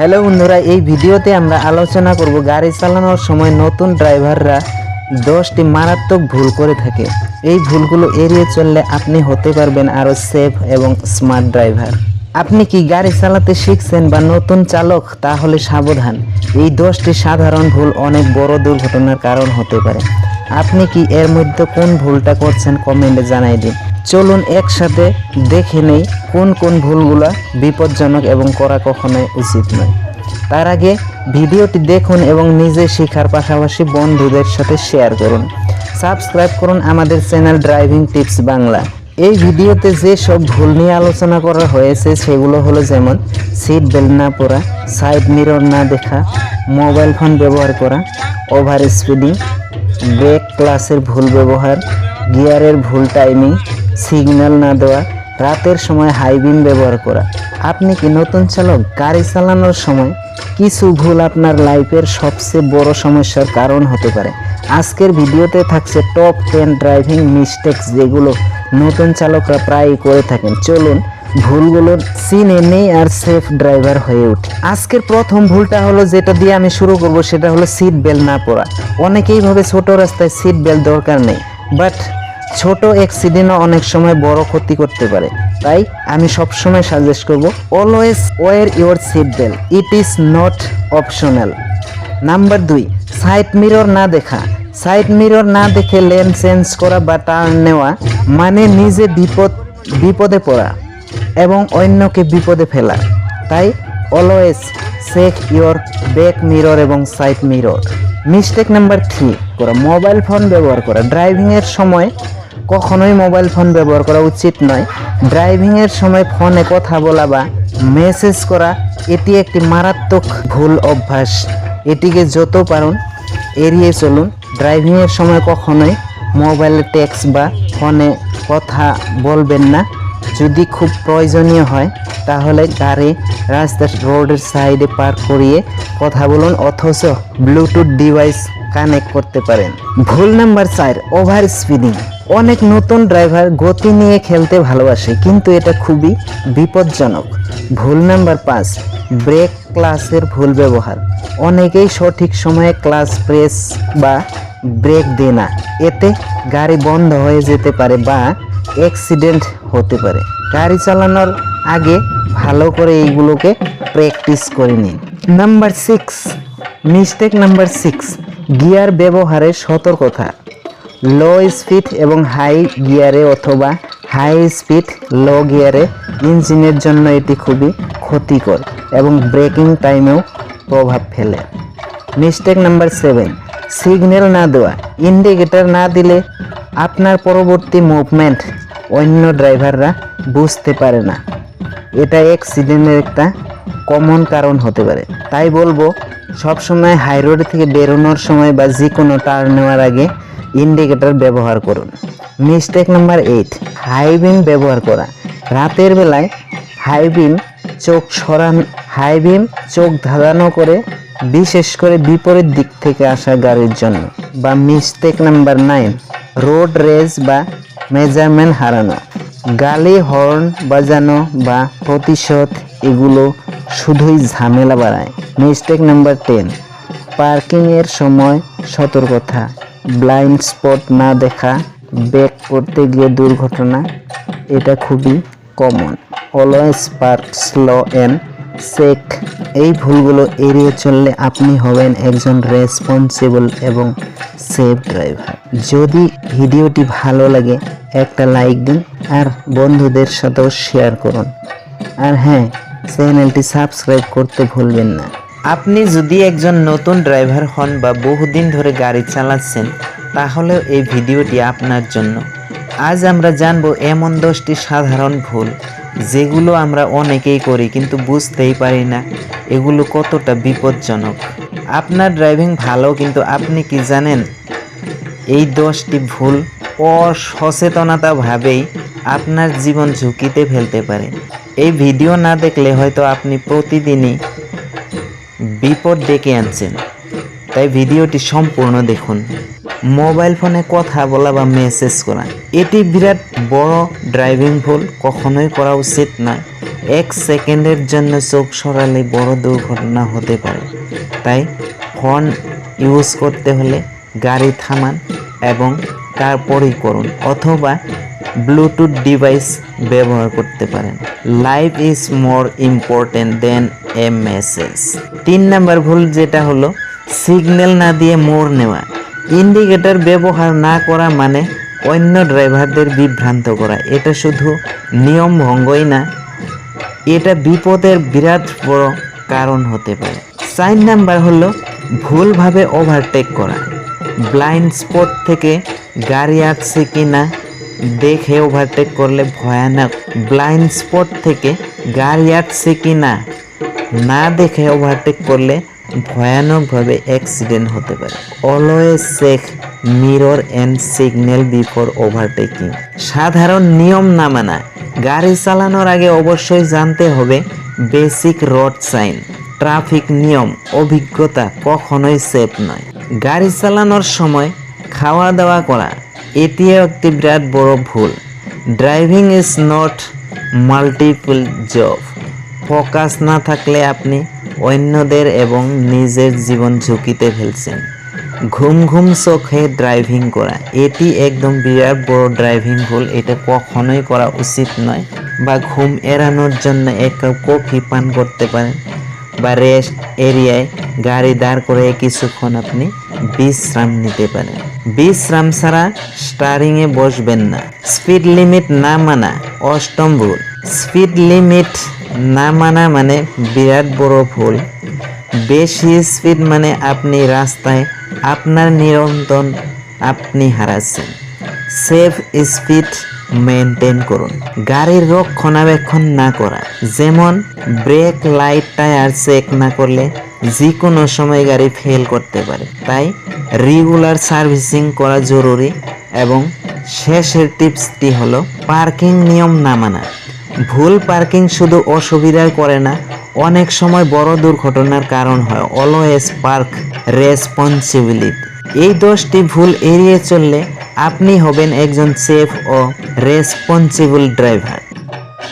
Hello বন্ধুরা, এই ভিডিওতে আমরা আলোচনা করব গাড়ি চালানোর সময় নতুন ড্রাইভাররা দশটি মারাত্মক ভুল করে থাকে। এই ভুলগুলো এড়িয়ে চললে আপনি হতে পারবেন আরও সেফ এবং স্মার্ট ড্রাইভার। আপনি কি গাড়ি চালাতে শিখছেন বা নতুন চালক? তাহলে সাবধান। এই দশটি সাধারণ ভুল অনেক বড় দুর্ঘটনার কারণ হতে পারে। আপনি কি এর মধ্যে কোন ভুলটা করছেন কমেন্টে জানাই দিন। চলুন একসাথে দেখে নেই কোন কোন ভুলগুলো বিপজ্জনক এবং করা কখনোই উচিত নয়। তার আগে ভিডিওটি দেখুন এবং নিজে শেখার পাশাপাশি বন্ধুদের সাথে শেয়ার করুন। সাবস্ক্রাইব করুন আমাদের চ্যানেল ড্রাইভিং টিপস বাংলা এই ভিডিওতে যে সব ভুল নিয়ে আলোচনা করা হয়েছে, সেগুলো হলো যেমন সিট বেল্ট না পরা সাইড মিরর না দেখা মোবাইল ফোন ব্যবহার করা ওভার স্পিডিং ব্রেক ক্লাসের ভুল ব্যবহার গিয়ারের ভুল টাইমিং সিগন্যাল না দেওয়া, রাতের সময় হাই বিম ব্যবহার করা। আপনি কি নতুন চালক? গাড়ি চালানোর সময় কিছু ভুল আপনার লাইফের সবচেয়ে বড় সমস্যার কারণ হতে পারে। আজকের ভিডিওতে থাকছে টপ টেন ড্রাইভিং মিস্টেকস যেগুলো নতুন চালকরা প্রায়ই করে থাকেন। চলুন ভুলগুলো চিনে নেই আর সেফ ড্রাইভার হয়ে উঠে। আজকের প্রথম ভুলটা হলো যেটা দিয়ে আমি শুরু করব, সেটা হলো সিট বেল্ট না পরা। অনেকেই ভাবে ছোট রাস্তায় সিট বেল্ট দরকার নেই বাট ছোট অ্যাক্সিডেন্টও অনেক সময় বড় ক্ষতি করতে পারে। তাই আমি সবসময় সাজেস্ট করব always wear your seat belt it is not optional number দুই সাইড মিরর না দেখা। সাইড মিরর না দেখে লেন চেঞ্জ করা বা টার্ন নেওয়া মানে নিজে বিপদ, বিপদে পড়া এবং অন্যকে বিপদে ফেলা। তাই always check your back mirror এবং side mirror mistake number three করা। মোবাইল ফোন ব্যবহার করা। ড্রাইভিংয়ের সময় কখনোই মোবাইল ফোন ব্যবহার করা উচিত নয়। ড্রাইভিংয়ের সময় ফোনে কথা বলা বা মেসেজ করা, এটি একটি মারাত্মক ভুল অভ্যাস। এটিকে যত পারুন এড়িয়ে চলুন। ড্রাইভিংয়ের সময় কখনোই মোবাইলে টেক্সট বা ফোনে কথা বলবেন না। যদি খুব প্রয়োজনীয় হয়, তাহলে গাড়ি রাস্তার রোডের সাইডে পার্ক করিয়ে কথা বলুন অথচ ব্লুটুথ ডিভাইস কানেক্ট করতে পারেন। ভুল নাম্বার চার ওভার স্পিডিং অনেক নতুন ড্রাইভার গতি নিয়ে খেলতে ভালোবাসে, কিন্তু এটা খুবই বিপজ্জনক। ভুল নাম্বার পাঁচ, ব্রেক ক্লাসের ভুল ব্যবহার। অনেকেই সঠিক সময়ে ক্লাস প্রেস বা ব্রেক দেয় না, এতে গাড়ি বন্ধ হয়ে যেতে পারে বা অ্যাক্সিডেন্ট হতে পারে। গাড়ি চালানোর আগে ভালো করে এইগুলোকে প্র্যাকটিস করে নিন। Number six, mistake number six, gear ব্যবহারে সতর্কতা। লো স্পিড এবং হাই গিয়ারে অথবা হাই স্পিড লো গিয়ারে ইঞ্জিনের জন্য এটি খুবই ক্ষতিকর এবং ব্রেকিং টাইমেও প্রভাব ফেলে। মিস্টেক নাম্বার সেভেন সিগন্যাল না দেওয়া। ইন্ডিকেটর না দিলে আপনার পরবর্তী মুভমেন্ট অন্য ড্রাইভাররা বুঝতে পারে না। এটা অ্যাক্সিডেন্টের একটা কমন কারণ হতে পারে। তাই বলব, সবসময় হাই রোড থেকে বেরোনোর সময় বা যে কোনো টার্ন নেওয়ার আগে ইন্ডিকেটর ব্যবহার করুন। Mistake number eight high beam ব্যবহার করা। রাতের বেলায় হাই বিম চোখ সরান হাই বিম চোখ ধাঁধানো করে, বিশেষ করে বিপরীত দিক থেকে আসা গাড়ির জন্য। বা mistake number nine road race বা মেজারমেন্ট হারানো। গালি হর্ন বাজানো বা প্রতিশোধ, এগুলো শুধুই ঝামেলা বাড়ায়। মিস্টেক নাম্বার টেন পার্কিংয়ের সময় সতর্কতা। ব্লাইন্ড স্পট না দেখা ব্যাক করতে গিয়ে দুর্ঘটনা, এটা খুবই common always park slow and check এই ভুলগুলো এড়িয়ে চললে আপনি হবেন একজন রেসপন্সিবল এবং সেফ ড্রাইভার যদি ভিডিওটি ভালো লাগে, একটা লাইক দিন আর বন্ধুদের সাথেও শেয়ার করুন। আর হ্যাঁ চ্যানেলটি সাবস্ক্রাইব করতে ভুলবেন না। আপনি যদি একজন নতুন ড্রাইভার হন বা বহুদিন ধরে গাড়ি চালাচ্ছেন তাহলে এই ভিডিওটি আপনার জন্য। আজ আমরা জানব এমন দশটি সাধারণ ভুল, যেগুলো আমরা অনেকেই করি কিন্তু বুঝতেই পারি না, এগুলো কতটা বিপজ্জনক। আপনার ড্রাইভিং ভালো কিন্তু আপনি কি জানেন? এই দশটি ভুল অসচেতনতা ভাবেই আপনার জীবন ঝুঁকিতে ফেলতে পারে। এই ভিডিও না দেখলে হয়তো আপনি প্রতিদিনই বিপদ ডেকে আনছেন। তাই ভিডিওটি সম্পূর্ণ দেখুন। মোবাইল ফোনে কথা বলা বা মেসেজ করা, এটি বিরাট বড় ড্রাইভিং ভুল কখনোই করা উচিত নয় এক সেকেন্ডের জন্য চোখ সরালে বড় দুর্ঘটনা হতে পারে। তাই ফোন ইউজ করতে হলে গাড়ি থামান এবং তারপরেই করুন, অথবা ব্লুটুথ ডিভাইস ব্যবহার করতে পারেন। Life is more important than a message তিন নাম্বার ভুল যেটা হলো সিগন্যাল না দিয়ে মোড় নেওয়া। ইন্ডিকেটর ব্যবহার না করা মানে অন্য ড্রাইভারদের বিভ্রান্ত করা। এটা শুধু নিয়ম ভঙ্গই না, এটা বিপদের বিরাট বড় কারণ হতে পারে। চার নাম্বার হলো, ভুলভাবে ওভারটেক করা। ব্লাইন্ড স্পট থেকে গাড়ি আসছে কি না দেখে ওভারটেক করলে ভয়ানক। ব্লাইন্ড স্পট থেকে গাড়ি আসছে কি না না দেখে ওভারটেক করলে ভয়ানকভাবে অ্যাক্সিডেন্ট হতে পারে। Always check mirror and signal before overtaking সাধারণ নিয়ম না মানা, গাড়ি চালানোর আগে অবশ্যই জানতে হবে বেসিক রোড সাইন ট্রাফিক নিয়ম, অভিজ্ঞতা কখনোই সেফ নয়। গাড়ি চালানোর সময় খাওয়া দাওয়া করা, এটিও একটি বিরাট বড় ভুল। Driving is not multiple job focus না থাকলে আপনি অন্যদের এবং নিজের জীবন ঝুঁকিতে ফেলছেন। ঘুম ঘুম চোখে ড্রাইভিং করা। এটি একদম বিরাট বড় ড্রাইভিং ভুল এটা কখনোই করা উচিত নয়। বা ঘুম এড়ানোর জন্য এক কাপ কফি পান করতে পারেন। বা রেস্ট এরিয়ায় গাড়ি দাঁড় করে কিছুক্ষণ আপনি বিশ্রাম নিতে পারেন। বিশ্রাম ছাড়া স্টারিংয়ে বসবেন না। স্পিড লিমিট না মানা অষ্টম ভুল স্পিড লিমিট না মানা মানে বিরাট বড় ভুল। বেশি স্পিড মানে আপনি রাস্তায় আপনার নিয়ন্ত্রণ আপনি হারাচ্ছেন। সেফ স্পিড মেনটেন করুন। গাড়ির রক্ষণাবেক্ষণ না করা। যেমন ব্রেক লাইট টায়ার চেক না করলে যে কোনো সময় গাড়ি ফেল করতে পারে। তাই রেগুলার সার্ভিসিং করা জরুরি এবং শেষের টিপসটি হলো, পার্কিং নিয়ম না মানা। ভুল পার্কিং শুধু অসুবিধায় করে না, অনেক সময় বড় দুর্ঘটনার কারণ হয়। Always park responsibility. এই দশটি ভুল এড়িয়ে চললে আপনি হবেন একজন সেফ ও রেসপন্সিবল ড্রাইভার।